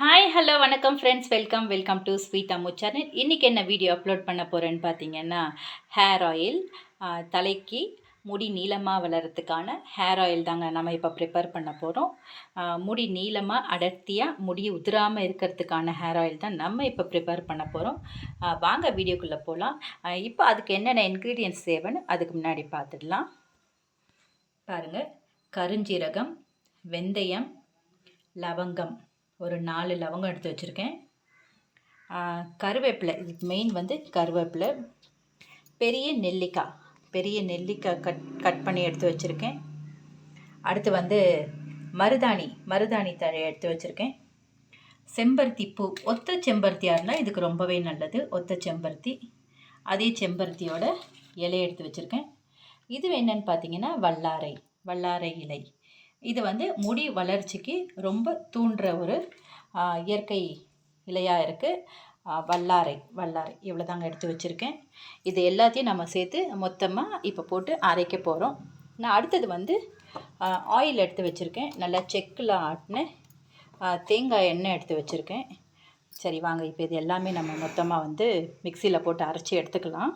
Hi hello வணக்கம் friends welcome welcome to sweet Ammu channel இன்றைக்கி என்ன வீடியோ அப்லோட் பண்ண போகிறேன்னு பார்த்தீங்கன்னா ஹேர் ஆயில் தலைக்கு முடி நீளமாக வளர்கிறதுக்கான ஹேர் ஆயில் தாங்க நம்ம இப்போ ப்ரிப்பேர் பண்ண போகிறோம் முடி நீளமாக அடர்த்தியாக முடி உதிராமல் இருக்கிறதுக்கான ஹேர் ஆயில் தான் நம்ம இப்போ ப்ரிப்பேர் பண்ண போகிறோம் வாங்க வீடியோக்குள்ளே போகலாம் இப்போ அதுக்கு என்னென்ன இன்க்ரீடியன்ட்ஸ் தேவைன்னு அதுக்கு முன்னாடி பார்த்துடலாம் பாருங்கள் கருஞ்சீரகம் வெந்தயம் லவங்கம். ஒரு நாலு லவங்கம் எடுத்து வச்சுருக்கேன். கருவேப்பிலை இதுக்கு மெயின் வந்து கருவேப்பிலை. பெரிய நெல்லிக்காய் பெரிய நெல்லிக்காய் கட் கட் பண்ணி எடுத்து வச்சுருக்கேன். அடுத்து வந்து மருதாணி மருதாணி தழை எடுத்து வச்சுருக்கேன். செம்பருத்தி பூ ஒத்த செம்பருத்தியாக இருந்தால் இதுக்கு ரொம்பவே நல்லது. ஒத்த செம்பருத்தி அதே செம்பருத்தியோட இலையை எடுத்து வச்சுருக்கேன். இது என்னென்னு பார்த்தீங்கன்னா வல்லாரை வல்லாரை இலை. இது வந்து முடி வளர்ச்சிக்கு ரொம்ப தூண்டுற ஒரு இயற்கை இலையாக இருக்குது வல்லாரை வல்லாரை இவ்வளோ தாங்க எடுத்து வச்சுருக்கேன். இது எல்லாத்தையும் நம்ம சேர்த்து மொத்தமாக இப்போ போட்டு அரைக்க போகிறோம் நான் அடுத்தது வந்து ஆயில் எடுத்து வச்சுருக்கேன். நல்லா செக்கில் ஆட்டின தேங்காய் எண்ணெய் எடுத்து வச்சுருக்கேன். சரி வாங்க இப்போ இது எல்லாமே நம்ம மொத்தமாக வந்து மிக்சியில் போட்டு அரைச்சி எடுத்துக்கலாம்.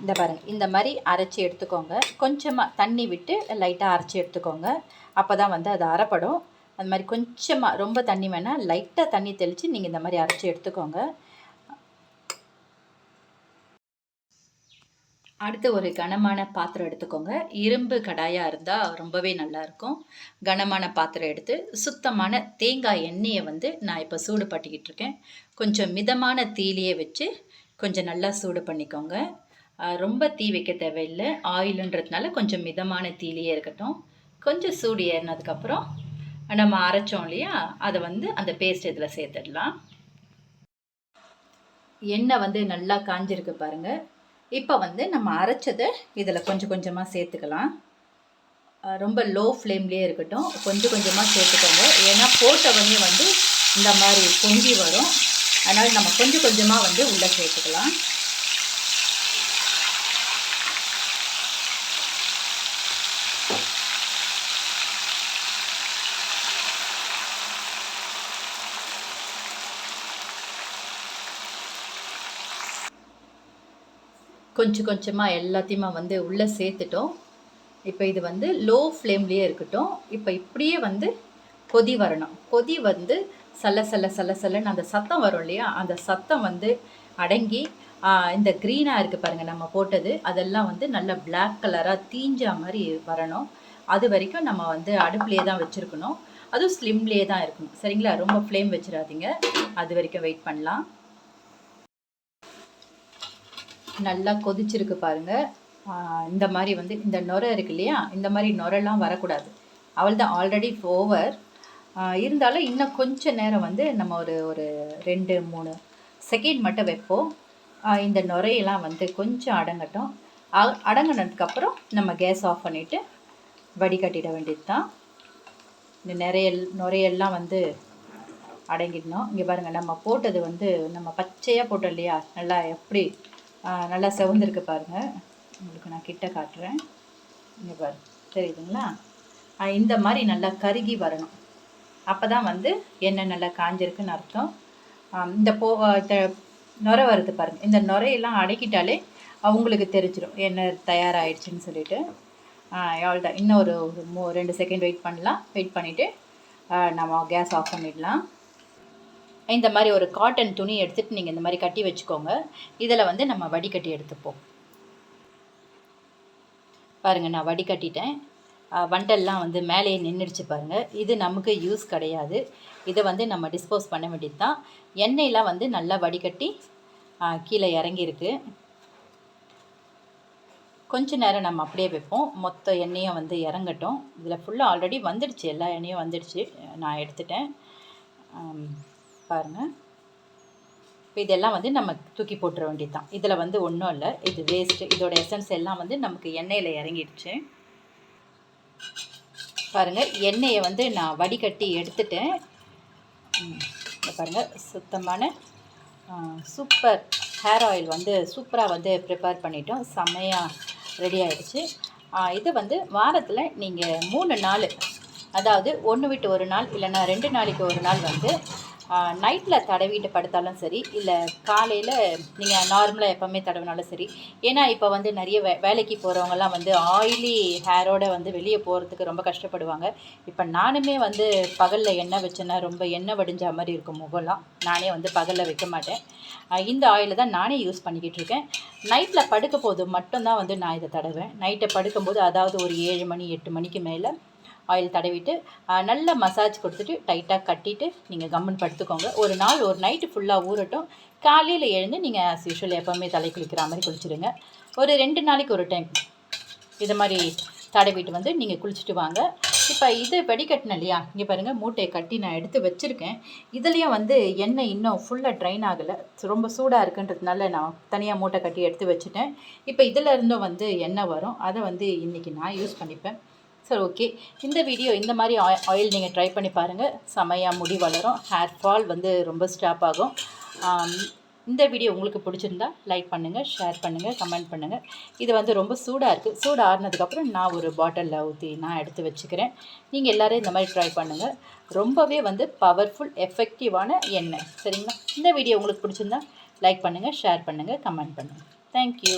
இந்த பாருங்கள் இந்த மாதிரி அரைச்சி எடுத்துக்கோங்க. கொஞ்சமாக தண்ணி விட்டு லைட்டாக அரைச்சி எடுத்துக்கோங்க. அப்போ தான் வந்து அது அரைப்படும். அந்த மாதிரி கொஞ்சமாக ரொம்ப தண்ணி வேணால் லைட்டாக தண்ணி தெளித்து நீங்கள் இந்த மாதிரி அரைச்சி எடுத்துக்கோங்க. அடுத்து ஒரு கனமான பாத்திரம் எடுத்துக்கோங்க. இரும்பு கடாயாக இருந்தால் ரொம்பவே நல்லாயிருக்கும் கனமான பாத்திரம் எடுத்து சுத்தமான தேங்காய் எண்ணெயை வந்து நான் இப்போ சூடு பட்டிக்கிட்டு இருக்கேன். கொஞ்சம் மிதமான தீலியை வச்சு கொஞ்சம் நல்லா சூடு பண்ணிக்கோங்க. ரொம்ப தீ வைக்க தேவையில்லை. ஆயிலுன்றதுனால கொஞ்சம் மிதமான தீலையே இருக்கட்டும். கொஞ்சம் சூடு ஏறினதுக்கப்புறம் நம்ம அரைச்சோம் இல்லையா? அதை வந்து அந்த பேஸ்ட் இதில் சேர்த்துடலாம். எண்ணெய் வந்து நல்லா காஞ்சிருக்கு பாருங்கள் இப்போ வந்து நம்ம அரைச்சதை இதில் கொஞ்சம் கொஞ்சமாக சேர்த்துக்கலாம். ரொம்ப லோ ஃப்ளேம்லேயே இருக்கட்டும். கொஞ்சம் கொஞ்சமாக சேர்த்துக்கோங்க. ஏன்னா போட்டவனே வந்து இந்த மாதிரி பொங்கி வரும். அதனால் நம்ம கொஞ்சம் கொஞ்சமாக வந்து உள்ளே சேர்த்துக்கலாம். கொஞ்சம் கொஞ்சமாக எல்லாத்தையுமே வந்து உள்ளே சேர்த்துட்டோம். இப்போ இது வந்து லோ ஃப்ளேம்லேயே இருக்கட்டும். இப்போ இப்படியே வந்து கொதி வரணும். கொதி வந்து சல்ல சல்ல சல சல்லன்னு அந்த சத்தம் வரும் இல்லையா? அந்த சத்தம் வந்து அடங்கி இந்த க்ரீனாக இருக்குது பாருங்கள் நம்ம போட்டது. அதெல்லாம் வந்து நல்ல பிளாக் கலராக தீஞ்சா மாதிரி வரணும். அது வரைக்கும் நம்ம வந்து அடுப்புலேயே தான் வச்சுருக்கணும். அதுவும் ஸ்லிம்லேயே தான் இருக்கணும். சரிங்களா? ரொம்ப ஃப்ளேம் வச்சிடாதீங்க. அது வரைக்கும் வெயிட் பண்ணலாம். நல்லா கொதிச்சிருக்கு பாருங்கள் இந்த மாதிரி வந்து இந்த நுரை இருக்கு இல்லையா? இந்த மாதிரி நுரெல்லாம் வரக்கூடாது. அவள் தான் ஆல்ரெடி ஓவர் இருந்தாலும் இன்னும் கொஞ்சம் நேரம் வந்து நம்ம ஒரு ஒரு ரெண்டு மூணு செகண்ட் மட்டும் வைப்போம். இந்த நுரையெல்லாம் வந்து கொஞ்சம் அடங்கட்டும். அடங்கினதுக்கப்புறம் நம்ம கேஸ் ஆஃப் பண்ணிவிட்டு வடிகட்டிட வேண்டியது தான் இந்த நிறைய நுரையெல்லாம் வந்து அடங்கிடணும். இங்கே பாருங்கள் நம்ம போட்டது வந்து நம்ம பச்சையாக போட்டோம் இல்லையா? நல்லா எப்படி நல்லா செவந்திருக்கு பாருங்கள் உங்களுக்கு நான் கிட்ட காட்டுறேன். இங்கே பாரு. தெரியுதுங்களா? இந்த மாதிரி நல்லா கருகி வரணும். அப்போ தான் வந்து எண்ணெய் நல்லா காஞ்சிருக்குன்னு அர்த்தம். இந்த போ இந்த நுரை வருது பாருங்கள் இந்த நுரையெல்லாம் அடக்கிட்டாலே அவங்களுக்கு தெரிஞ்சிடும் எண்ணெய் தயாராகிடுச்சின்னு சொல்லிட்டு. எவ்வளோ தான் இன்னும் ஒரு ஒரு மூ ரெண்டு செகண்ட் வெயிட் பண்ணலாம். வெயிட் பண்ணிவிட்டு நம்ம கேஸ் ஆஃப் பண்ணிடலாம். இந்த மாதிரி ஒரு காட்டன் துணி எடுத்துகிட்டு நீங்கள் இந்த மாதிரி கட்டி வச்சுக்கோங்க. இதில் வந்து நம்ம வடிகட்டி எடுத்துப்போம். பாருங்கள் நான் வடிகட்டிட்டேன். வண்டல்லாம் வந்து மேலேயே நின்றுடுச்சு பாருங்கள் இது நமக்கு யூஸ் கிடையாது. இதை வந்து நம்ம டிஸ்போஸ் பண்ண வேண்டியது தான் எண்ணெயெலாம் வந்து நல்லா வடிகட்டி கீழே இறங்கியிருக்கு. கொஞ்ச நேரம் நம்ம அப்படியே வைப்போம். மொத்த எண்ணெயும் வந்து இறங்கட்டும். இதில் ஃபுல்லாக ஆல்ரெடி வந்துடுச்சு. எல்லா எண்ணெயும் வந்துடுச்சு. நான் எடுத்துட்டேன். பாருங்கள் இப்போ இதெல்லாம் வந்து நம்ம தூக்கி போட்டுற வேண்டியது தான் இதில் வந்து ஒன்றும் இல்லை. இது வேஸ்ட்டு இதோட எசன்ஸ் எல்லாம் வந்து நமக்கு எண்ணெயில் இறங்கிடுச்சு. பாருங்கள் எண்ணெயை வந்து நான் வடிகட்டி எடுத்துட்டேன். பாருங்கள் சுத்தமான சூப்பர் ஹேர் ஆயில் வந்து சூப்பராக வந்து ப்ரிப்பேர் பண்ணிட்டோம். செம்மையாக ரெடி ஆகிடுச்சு இது வந்து வாரத்தில் நீங்கள் மூணு நாள் அதாவது ஒன்று விட்டு ஒரு நாள் இல்லைன்னா ரெண்டு நாளைக்கு ஒரு நாள் வந்து நைட்டில் தடவிட்டு படுத்தாலும் சரி இல்லை காலையில் நீங்கள் நார்மலாக எப்போவுமே தடவினாலும் சரி ஏன்னா இப்போ வந்து நிறைய வே வேலைக்கு போகிறவங்கலாம் வந்து ஆயிலி ஹேரோட வந்து வெளியே போகிறதுக்கு ரொம்ப கஷ்டப்படுவாங்க. இப்போ நானுமே வந்து பகலில் எண்ணெய் வச்சேன்னா ரொம்ப எண்ணெய் வடிஞ்ச மாதிரி இருக்கும் முகம்லாம். நானே வந்து பகலில் வைக்க மாட்டேன். இந்த ஆயிலை தான் நானே யூஸ் பண்ணிக்கிட்டு இருக்கேன். நைட்டில் படுக்க போது மட்டும்தான் வந்து நான் இதை தடவேன் நைட்டை படுக்கும்போது அதாவது ஒரு ஏழு மணி எட்டு மணிக்கு மேலே ஆயில் தடவிட்டு நல்லா மசாஜ் கொடுத்துட்டு டைட்டாக கட்டிட்டு நீங்கள் கம்முன்னு படுத்துக்கோங்க. ஒரு நாள் ஒரு நைட்டு ஃபுல்லாக ஊறட்டும். காலையில் எழுந்து நீங்கள் ஆஸ் யூஷுவல் எப்போவுமே தலை குளிக்கிற மாதிரி குளிச்சுடுங்க ஒரு ரெண்டு நாளைக்கு ஒரு டைம் இது மாதிரி தடவிட்டு வந்து நீங்கள் குளிச்சுட்டு வாங்க. இப்போ இது வெடிக்கட்டின இல்லையா? இங்கே பாருங்கள் மூட்டையை கட்டி நான் எடுத்து வச்சுருக்கேன். இதுலேயும் வந்து எண்ணெய் இன்னும் ஃபுல்லாக ட்ரைன் ஆகலை. ரொம்ப சூடாக இருக்குன்றதுனால நான் தனியாக மூட்டை கட்டி எடுத்து வச்சுட்டேன். இப்போ இதில் இருந்தும் வந்து எண்ணெய் வரும். அதை வந்து இன்றைக்கி நான் யூஸ் பண்ணிப்பேன். சரி ஓகே இந்த வீடியோ இந்த மாதிரி ஆயில் நீங்கள் ட்ரை பண்ணி பாருங்கள் செமையாக முடி வளரும். ஹேர் ஃபால் வந்து ரொம்ப ஸ்டாப் ஆகும். இந்த வீடியோ உங்களுக்கு பிடிச்சிருந்தா லைக் பண்ணுங்கள் ஷேர் பண்ணுங்கள் கமெண்ட் பண்ணுங்கள் இது வந்து ரொம்ப சூடாக இருக்குது சூடு ஆறுனதுக்கப்புறம் நான் ஒரு பாட்டிலில் ஊற்றி நான் எடுத்து வச்சுக்கிறேன். நீங்கள் எல்லோரும் இந்த மாதிரி ட்ரை பண்ணுங்கள் ரொம்பவே வந்து பவர்ஃபுல் எஃபெக்டிவான எண்ணெய். சரிங்களா? இந்த வீடியோ உங்களுக்கு பிடிச்சிருந்தா லைக் பண்ணுங்கள் ஷேர் பண்ணுங்கள் கமெண்ட் பண்ணுங்கள் தேங்க்யூ